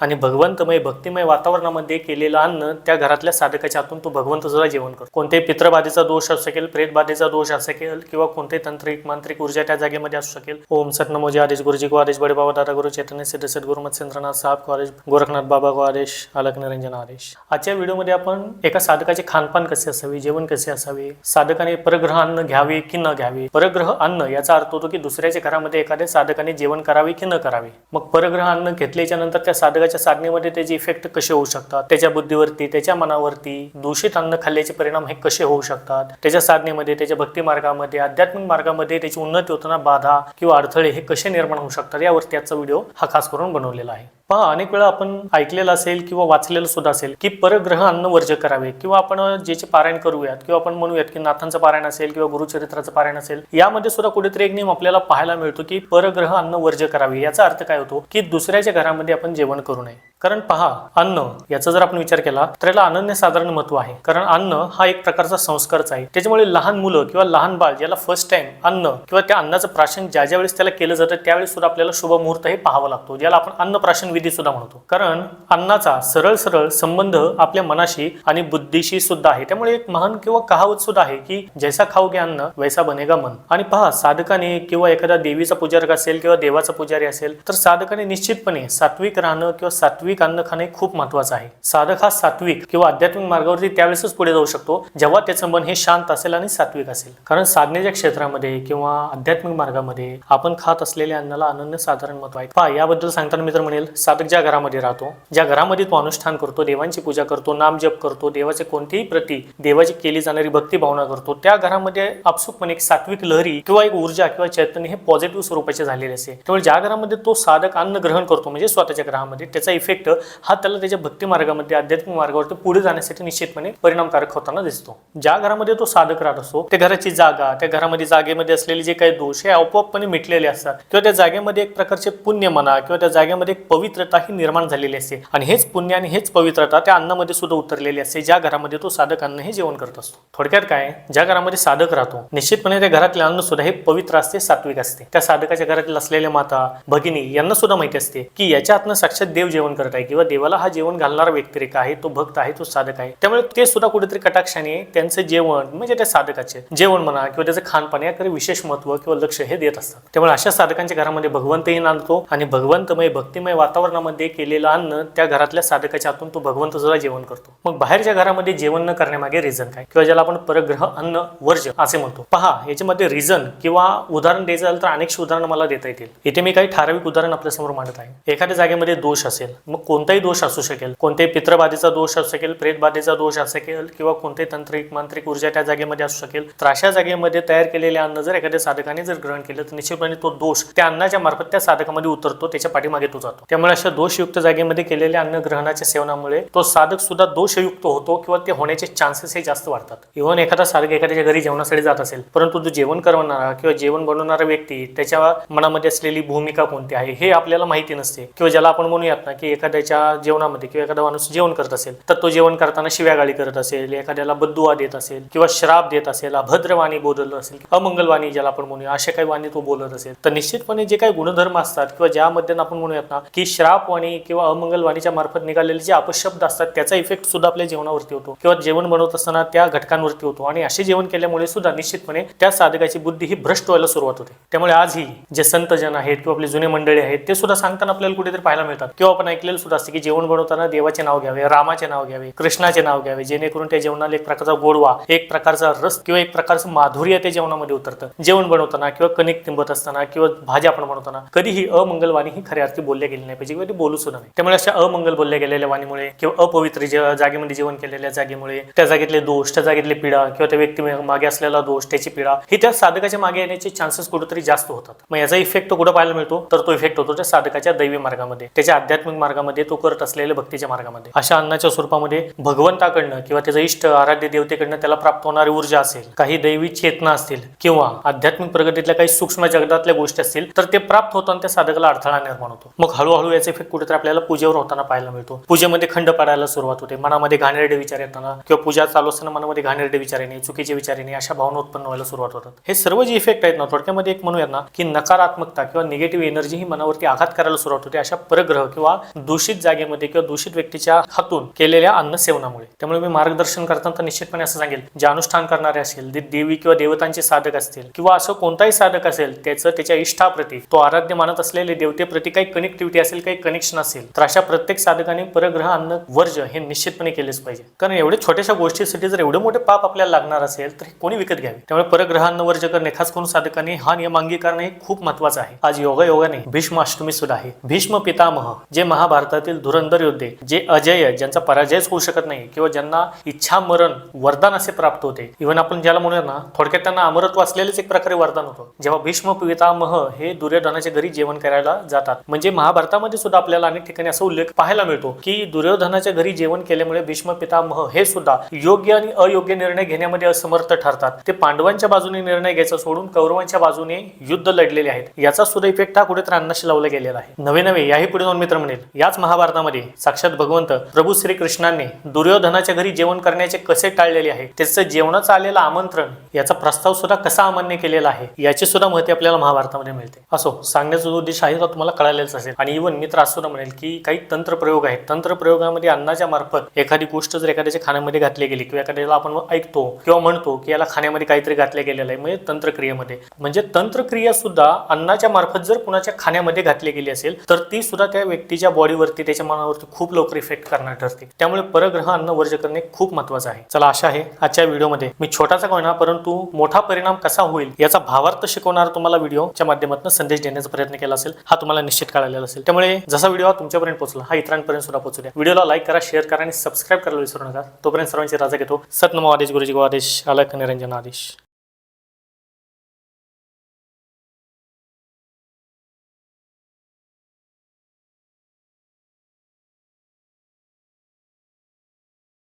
आणि भगवंतमय भक्तिमय वातावरणामध्ये केलेलं अन्न त्या घरातल्या साधकाच्या हातून तो भगवंत सुद्धा जेवण करतो. कोणत्याही पित्रबाधेचा दोष असू शकेल प्रेतबाधेचा दोष असू शकेल किंवा कोणत्याही तांत्रिक मांत्रिक ऊर्जा त्या जागेमध्ये असू शकेल. ओम सतनमोजी आदेश गुरुजी को आदेश बडे बाबा दादा गुरु चैतन्य सिद्ध सद्गुरु मत्स्येंद्रनाथ साहेब को आदेश गोरखनाथ बाबा को आदेश अलक निरंजन आदेश. आजच्या व्हिडिओमध्ये आपण एका साधकाचे खानपान कसे असावे जेवण कसे असावे साधकाने परग्रह अन्न घ्यावे की न घ्यावे परग्रह अन्न याचा अर्थ होतो की दुसऱ्याच्या घरामध्ये एखाद्या साधकाने जेवण करावे की न करावे. मग परग्रह अन्न घेतल्याच्या नंतर त्या साधकाच्या साधनेमध्ये त्याचे इफेक्ट कसे होऊ शकतात? त्याच्या बुद्धीवरती त्याच्या मनावरती दूषित अन्न खाल्ल्याचे परिणाम हे कसे होऊ शकतात? त्याच्या साधनेमध्ये त्याच्या भक्ती मार्गामध्ये आध्यात्मिक मार्गामध्ये त्याची उन्नती होताना बाधा किंवा अडथळे हे कसे निर्माण होऊ शकतात? यावरती आजचा व्हिडिओ हा खास करून बनवलेला आहे. पहा अनेक वेळा आपण ऐकलेलं असेल किंवा वाचलेलं सुद्धा असेल की परग्रह अन्न वर्ज करावे किंवा आपण ज्याचे पारायण करूयात किंवा आपण म्हणूयात की नाथांचं पारायण असेल किंवा गुरुचरित्राचं पारायण असेल यामध्ये सुद्धा कुठेतरी एक नियम आपल्याला पाहायला मिळतो की परग्रह अन्न वर्ज करावे याचा अर्थ काय होतो की दुसऱ्याच्या घरामध्ये आपण जेवण करू नये. कारण पहा अन्न याचा जर आपण विचार केला तर याला अनन्यसाधारण महत्त्व आहे. कारण अन्न हा एक प्रकारचा संस्कारच आहे. त्याच्यामुळे लहान मुलं किंवा लहान बाळ ज्याला फर्स्ट टाइम अन्न किंवा त्या अन्नाचं प्राशन ज्या ज्या वेळेस त्याला केलं जातं त्यावेळेस सुद्धा आपल्याला शुभ मुहूर्त हे पाहावा लागतो ज्याला आपण अन्न प्राशन विधी सुद्धा म्हणतो. कारण अन्नाचा सरळ सरळ संबंध आपल्या मनाशी आणि बुद्धीशी सुद्धा आहे. त्यामुळे एक महान किंवा कहावत सुद्धा आहे की जैसा खाओगे अन्न वैसा बनेगा मन. आणि पहा साधकाने किंवा एखादा देवीचा पुजारक असेल किंवा देवाचा पुजारी असेल तर साधकाने निश्चितपणे सात्विक राहणं किंवा सात्विक सात्विक अन्न खाणे खूप महत्वाचं आहे. साधक हा सात्विक किंवा आध्यात्मिक मार्गावरती त्यावेळेसच पुढे जाऊ शकतो जेव्हा त्याचं मन हे शांत असेल आणि सात्विक असेल. कारण साधनेच्या क्षेत्रामध्ये किंवा आध्यात्मिक मार्गामध्ये आपण खात असलेल्या अन्नाला अनन्य साधारण महत्त्व आहे. पहा याबद्दल सांगताना मी तर म्हणेल साधक ज्या घरामध्ये राहतो ज्या घरामध्ये तो अनुष्ठान करतो देवांची पूजा करतो नाम जप करतो देवाचे कोणतीही प्रती देवाची केली जाणारी भक्ती भावना करतो त्या घरामध्ये आपसुकपणे एक सात्विक लहरी किंवा एक ऊर्जा किंवा चैतन्य हे पॉझिटिव्ह स्वरूपाचे झालेले असते. त्यामुळे ज्या घरामध्ये तो साधक अन्न ग्रहण करतो म्हणजे स्वतःच्या घरामध्ये त्याचा इफेक्ट हा त्याला त्याच्या भक्ती मार्गामध्ये आध्यात्मिक मार्गावरती पुढे जाण्यासाठी निश्चितपणे परिणामकारक होताना दिसतो. ज्या घरामध्ये तो साधक राहत असतो त्या घराची जागा त्या घरामध्ये जागेमध्ये असलेले जे काही दोष हे आपोआपपणे मिटलेले असतात. किंवा त्या जागेमध्ये एक प्रकारचे पुण्य म्हणा किंवा त्या जागेमध्ये एक पवित्रता ही निर्माण झालेली असते. आणि हेच पुण्य आणि हेच पवित्रता त्या अन्नामध्ये सुद्धा उतरलेली असते ज्या घरामध्ये तो साधक अन्न हे जेवण करत असतो. थोडक्यात काय? ज्या घरामध्ये साधक राहतो निश्चितपणे त्या घरातले अन्न सुद्धा हे पवित्र असते सात्विक असते. त्या साधकाच्या घरातील असलेल्या माता भगिनी यांना सुद्धा माहिती असते की याच्या हातनं साक्षात देव जेवण करत आहे किंवा देवाला हा जेवण घालणारा व्यक्तिरेखा आहे तो भक्त आहे तो साधक आहे. त्यामुळे ते सुद्धा कुठेतरी कटाक्षाने त्यांचं जेवण म्हणजे त्या साधकाचे जेवण म्हणा किंवा त्याचं खानपान याकडे विशेष महत्त्व किंवा लक्ष हे देत असतात. त्यामुळे अशा साधकांच्या घरामध्ये भगवंतही नांदतो आणि भगवंतमय भक्तिमय वातावरणामध्ये केलेलं अन्न त्या घरातल्या साधकाच्या हातून तो भगवंत सुद्धा जेवण करतो. मग बाहेरच्या घरामध्ये जेवण न करण्यामागे रिझन काय? किंवा ज्याला आपण परग्रह अन्न वर्ज असे म्हणतो. पहा याच्यामध्ये रिझन किंवा उदाहरण द्यायचं झालं तर अनेक उदाहरणं मला देता येतील. इथे मी काही ठराविक उदाहरण आपल्यासमोर मांडत आहे. एखाद्या जागेमध्ये दोष असेल मग कोणताही दोष असू शकेल. कोणत्याही पित्रबाधेचा दोष असू शकेल प्रेतबाधेचा दोष असू शकेल किंवा कोणत्याही तांत्रिक मांत्रिक ऊर्जा त्या जागेमध्ये असू शकेल. तर अशा जागेमध्ये तयार केलेले अन्न जर एखाद्या साधकाने जर ग्रहण केलं तर निश्चितपणे तो दोष त्या अन्नाच्या मार्फत त्या साधकामध्ये उतरतो त्याच्या पाठीमागे तो जातो. त्यामुळे अशा दोषयुक्त जागेमध्ये केलेल्या अन्न ग्रहणाच्या सेवनामुळे तो साधक सुद्धा दोषयुक्त होतो किंवा ते होण्याचे चान्सेस हे जास्त वाढतात. इव्हन एखादा साधक एखाद्याच्या घरी जेवणासाठी जात असेल परंतु जो जेवण करवणारा किंवा जेवण बनवणारा व्यक्ती त्याच्या मनामध्ये असलेली भूमिका कोणती आहे हे आपल्याला माहिती नसते. किंवा ज्याला आपण म्हणूयात ना की एखाद्याच्या जेवणामध्ये किंवा एखादा माणूस जेवण करत असेल तर तो जेवण करताना शिव्यागाळी करत असेल एखाद्याला बद्दुआ देत असेल किंवा श्राप देत असेल अभद्रवाणी बोलत असेल अमंगलवाणी ज्याला आपण म्हणूया अशा काही वाणी तो बोलत असेल तर निश्चितपणे जे काही गुणधर्म असतात किंवा ज्यामध्ये आपण म्हणूयात ना की श्रापवाणी किंवा अमंगलवाणीच्या मार्फत निघालेले जे अपशब्द असतात त्याचा इफेक्ट सुद्धा आपल्या जेवणावरती होतो किंवा जेवण बनवत असताना त्या घटकांवरती होतो. आणि असे जेवण केल्यामुळे सुद्धा निश्चितपणे त्या साधकाची बुद्धी ही भ्रष्ट व्हायला सुरुवात होते. त्यामुळे आजही जे संतजन आहेत किंवा आपले जुने मंडळी आहेत ते सुद्धा सांगताना आपल्याला कुठेतरी पाहायला मिळतात. किंवा आपण ऐकलेलं सुद्धा असते की जेवण बनवताना देवाचे नाव घ्यावे रामाचे नाव घ्यावे कृष्णाचे नाव घ्यावे. जेणेकरून त्या जेवणाला एक प्रकारचा गोडवा एक प्रकारचा रस किंवा एक प्रकारचं माधुर्य त्या जेवणामध्ये उतरतं. जेवण बनवताना किंवा कणिक तिंबत असताना किंवा भाज्या आपण बनवताना कधीही अमंगलवाणी ही खऱ्या अर्थी बोलल्या गेली नाही पाहिजे किंवा ती बोलू सुद्धा नाही. त्यामुळे अशा अमंगल बोलल्या गेलेल्या वाणीमुळे किंवा अपवित्र जागेमध्ये जेवण केलेल्या जागेमुळे त्या जागेतले दोष त्या जागेतले पीडा किंवा त्या व्यक्ती मागे असलेला दोष त्याची पीडा ही त्या साधकाच्या मागे येण्याचे चान्सेस कुठेतरी जास्त होतात. मग याचा इफेक्ट कुठं पाहायला मिळतो? तर तो इफेक्ट होतो त्या साधकाच्या दैवी मार्गामध्ये. त्याच्या आध्यात्मिक मार्गामध्ये तो करत असलेल्या भक्तीच्या मार्गामध्ये. अशा अन्नाच्या स्वरूपामध्ये भगवंताकडनं किंवा त्याचा इष्ट आराध्य देवतेकडनं त्याला प्राप्त होणारी ऊर्जा असेल काही दैवी चेतना असतील किंवा आध्यात्मिक प्रगतीतल्या काही सूक्ष्म जगतातल्या गोष्टी असतील तर ते प्राप्त होताना त्या साधकाला अडथळा निर्माण होतो. मग हळूहळू याचा इफेक्ट कुठेतरी आपल्याला पूजेवर होताना पाहायला मिळतो. पूजेमध्ये खंड पडायला सुरुवात होते. मनामध्ये घाणेरडे विचार येताना किंवा पूजा चालू असताना मनामध्ये घाणेरडे विचार येणे चुकीचे विचार येणे अशा भावना उत्पन्न व्हायला सुरुवात होतात. हे सर्व जे इफेक्ट आहेत ना थोडक्यामध्ये एक म्हणूया ना की नकारात्मकता किंवा निगेटिव्ह एनर्जी ही मनावरती आघात करायला सुरुवात होते. अशा परग्रह किंवा दूषित जागेमध्ये किंवा दूषित व्यक्तीच्या हातून केलेल्या अन्न सेवनामुळे. त्यामुळे मी मार्गदर्शन करताना तर निश्चितपणे असं सांगेल जे अनुष्ठान करणारे असेल देवी किंवा देवतांचे साधक असतील किंवा असं कोणताही साधक असेल त्याचं त्याच्या इष्टाप्रती तो आराध्य मानत असलेले देवतेप्रती काही कनेक्टिव्हिटी असेल काही कनेक्शन असेल तर अशा प्रत्येक साधकाने परग्रह अन्न वर्ज हे निश्चितपणे केलेच पाहिजे. कारण एवढे छोट्याशा गोष्टीसाठी जर एवढे मोठे पाप आपल्याला लागणार असेल तर हे कोणी विकत घ्यावे? त्यामुळे परग्रह अन्न वर्ज करणे खास करून साधकांनी हा नियम अंगीकारणे हे खूप महत्वाचं आहे. आज योगायोगाने भीष्माष्टमी सुद्धा आहे. भीष्म पितामह जे महाभारत महाभारतातील धुरंधर योद्धे जे अजय ज्यांचा पराजयच होऊ शकत नाही किंवा ज्यांना इच्छा मरण वरदान असे प्राप्त होते. इव्हन आपण ज्याला म्हणूया ना थोडक्यात त्यांना अमरत्व असलेलेच एक प्रकारे वरदान होतं. जेव्हा भीष्म पितामह हे दुर्योधनाच्या घरी जेवण करायला जातात. म्हणजे महाभारतामध्ये सुद्धा आपल्याला अनेक ठिकाणी असा उल्लेख पाहायला मिळतो की दुर्योधनाच्या घरी जेवण केल्यामुळे भीष्म पितामह हे सुद्धा योग्य आणि अयोग्य निर्णय घेण्यामध्ये असमर्थ ठरतात. ते पांडवांच्या बाजूने निर्णय घ्यायचा सोडून कौरवांच्या बाजूने युद्ध लढलेले आहेत. याचा सुद्धा इफेक्ट हा कुठे त्रांनाशी लावला गेलेला आहे. नवे नवे याही पुढे दोन मित्र म्हणेल. याच महाभारतामध्ये साक्षात भगवंत प्रभू श्रीकृष्णांनी दुर्योधनाच्या घरी जेवण करण्याचे कसे टाळलेले आहे त्याचं जेवणाचं आलेलं आमंत्रण याचा प्रस्ताव सुद्धा कसा अमान्य केलेला आहे याची सुद्धा माहिती आपल्याला महाभारतामध्ये मिळते. असो सांगण्याचा जो उद्देश आहे तो तुम्हाला कळालेलाच असेल. आणि इव्हन मी तर असं सुद्धा म्हणेल की काही तंत्र प्रयोग आहेत. तंत्र प्रयोगामध्ये अन्नाच्या मार्फत एखादी गोष्ट जर एखाद्याच्या खाण्यामध्ये घातली गेली किंवा एखाद्याला आपण ऐकतो किंवा म्हणतो की याला खाण्यामध्ये काहीतरी घातलं गेलेलं आहे म्हणजे तंत्रक्रियेमध्ये. म्हणजे तंत्रक्रिया सुद्धा अन्नाच्या मार्फत जर कुणाच्या खाण्यामध्ये घातली गेली असेल तर ती सुद्धा त्या व्यक्तीच्या बॉडी बॉडीवरती त्याच्या मनावरती खूप लवकर इफेक्ट करणार ठरते. त्यामुळे परग्रह अन्न वर्ज करणे खूप महत्वाचं आहे. चला आशा आहे आजच्या व्हिडिओमध्ये मी छोटासा कोणा परंतु मोठा परिणाम कसा होईल याचा भावार्थ शिकवणारा तुम्हाला व्हिडिओच्या माध्यमातून संदेश देण्याचा प्रयत्न केला असेल हा तुम्हाला निश्चित कळालेला असेल. त्यामुळे जसा व्हिडिओ हा तुमच्यापर्यंत पोहोचला हा इतरांपर्यंत सुद्धा पोहोचू द्या. व्हिडिओला लाईक करा शेअर करा आणि सबस्क्राईब करायला विसरू नका. तोपर्यंत सर्वांची राजा घेतो. सतनम आदेश गुरुजी आदेश अलख निरंजन आदेश.